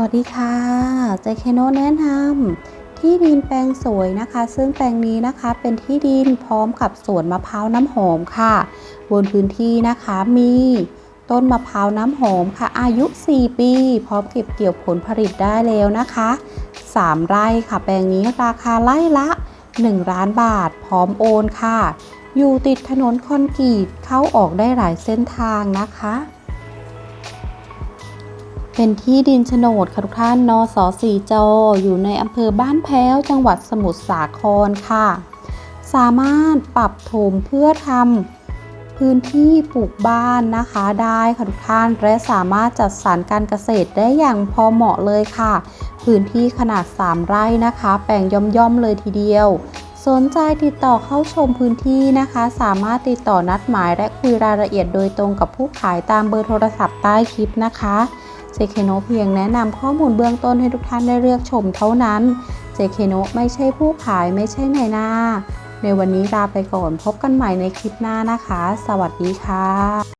สวัสดีค่ะเจเคโนแนะนำที่ดินแปลงสวยนะคะ ซึ่งแปลงนี้นะคะเป็นที่ดินพร้อมกับสวนมะพร้าวน้ำหอมค่ะ บนพื้นที่นะคะมีต้นมะพร้าวน้ำหอมค่ะ อายุ 4 ปี พร้อมเก็บเกี่ยวผลผลิตได้แล้วนะคะ 3 ไร่ค่ะแปลงนี้ราคาไร่ละ 1 ล้านบาท พร้อมโอนค่ะ อยู่ติดถนนคอนกรีตเข้าออกได้หลายเส้นทางนะคะ เป็นที่ดินโฉนดค่ะทุกท่านนสสีจออยู่ในอำเภอบ้านแพ้ว จังหวัดสมุทรสาครค่ะ สามารถปรับโถมเพื่อทำพื้นที่ปลูกบ้านนะคะได้ค่ะทุกท่านและสามารถจัดสรรการเกษตรได้อย่างพอเหมาะเลยค่ะ พื้นที่ขนาด 3 ไร่นะคะ แปลงย่อมๆเลยทีเดียว สนใจติดต่อเข้าชมพื้นที่นะคะ สามารถติดต่อนัดหมายและคุยรายละเอียดโดยตรงกับผู้ขายตามเบอร์โทรศัพท์ใต้คลิปนะคะ เจเคโนเพียงแนะนำข้อมูลเบื้องต้นให้ทุกท่านได้เลือกชมเท่านั้นเจเคโนไม่ใช่ผู้ขายไม่ใช่นายหน้า ในวันนี้ลาไปก่อนพบกันใหม่ในคลิปหน้านะคะ สวัสดีค่ะ